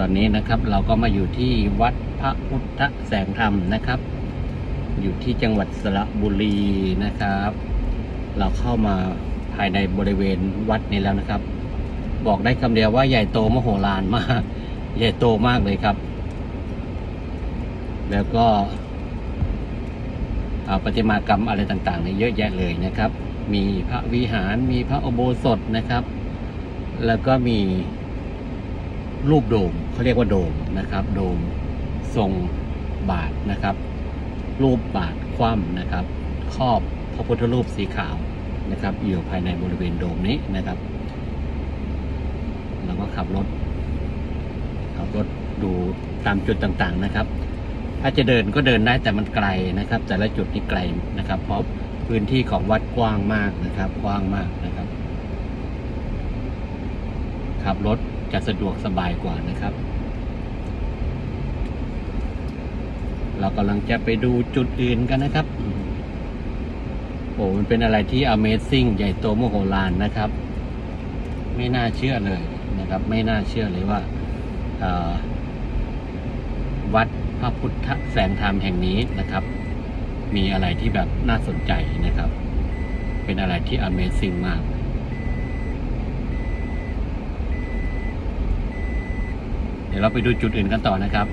ตอนนี้นะครับเราก็มาอยู่ที่วัดพระพุทธแสงธรรมนะครับ อยู่ที่จังหวัดสระบุรีนะครับ เราเข้ามาภายในบริเวณวัดนี้แล้วนะครับ บอกได้คำเดียวว่าใหญ่โตมโหฬารมาก ใหญ่โตมากเลยครับ แล้วก็ประติมากรรมอะไรต่างๆเนี่ยเยอะแยะเลยนะครับ มีพระวิหารมีพระอโบสถนะครับ แล้วก็มี รูปโดมเขาเรียกว่าโดมนะครับ โดมทรงบาทนะครับ รูปบาทคว่ำนะครับครอบพระพุทธรูปสีขาวนะครับ อยู่ภายในบริเวณโดมนี้นะครับเราก็ขับรถขับรถดูตามจุดต่างๆนะครับ ถ้าจะเดินก็เดินได้แต่มันไกลนะครับ แต่ละจุดนี่ไกลนะครับ เพราะพื้นที่ของวัดกว้างมากนะครับ กว้างมากนะครับขับรถ จะสะดวกสบายกว่านะครับ เรากำลังจะไปดูจุดอื่นกันนะครับอืมโอ้มันเป็นอะไรที่ Amazing ใหญ่โตมโหฬารนะครับ ไม่น่าเชื่อเลยนะครับ ไม่น่าเชื่อเลยว่า วัดพระพุทธแสงธรรมแห่งนี้นะครับ มีอะไรที่แบบน่าสนใจนะครับ เป็นอะไรที่ Amazing มาก เดี๋ยวเราไปดูจุดอื่นกันต่อนะครับ